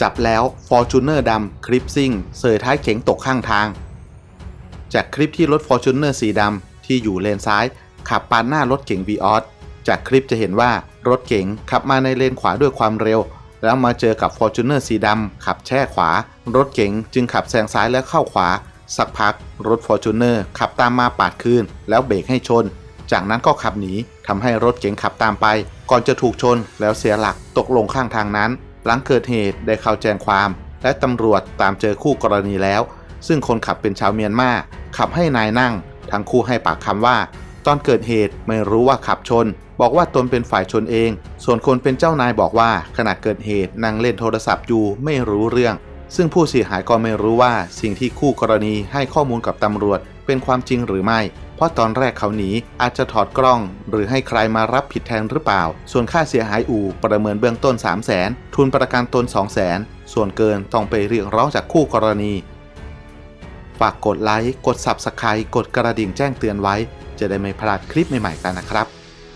จับแล้ว Fortuner ดำคลิปซิ่งเสยท้ายเก๋งตกข้างทาง จากคลิปที่รถ Fortuner สีดำที่อยู่เลนซ้าย ขับปาดหน้ารถเก๋ง v ีออสจากคลิปจะเห็นว่ารถเก๋งขับมาในเลนขวาด้วยความเร็ว แล้วมาเจอกับ Fortuner สีดำขับแช่ขวา รถเก๋งจึงขับแซงซ้ายแล้วเข้าขวา สักพัก รถ Fortuner ขับตามมาปาดคืน แล้วเบรกให้ชน จากนั้นก็ขับหนีทำให้รถเก๋งขับตามไป ก่อนจะถูกชนแล้วเสียหลักตกลงข้างทางนั้น หลังเกิดเหตุได้เข้าแจ้งความ และตำรวจตามเจอคู่กรณีแล้ว ซึ่งคนขับเป็นชาวเมียนมาขับให้นายนั่ง ทั้งคู่ให้ปากคำว่า ตอนเกิดเหตุไม่รู้ว่าขับชน บอกว่าตนเป็นฝ่ายชนเอง ส่วนคนเป็นเจ้านายบอกว่าขณะเกิดเหตุนั่งเล่นโทรศัพท์อยู่ไม่รู้เรื่อง ซึ่งผู้เสียหายก็ไม่รู้ว่าสิ่งที่คู่กรณีให้ข้อมูลกับตำรวจเป็นความจริงหรือไม่ เพราะตอนแรกเขาหนีอาจจะถอดกล้อง หรือให้ใครมารับผิดแทนหรือเปล่า ส่วนค่าเสียหายอู่ประเมินเบื้องต้น 3 0 0แสนทุนประกันตน 2 0 0แสนส่วนเกินต้องไปเรียกร้องจากคู่กรณี ฝากกดไลค์ กด Subscribe กดกระดิ่งแจ้งเตือนไว้ จะได้ไม่พลาดคลิปใหม่ๆกันนะครับ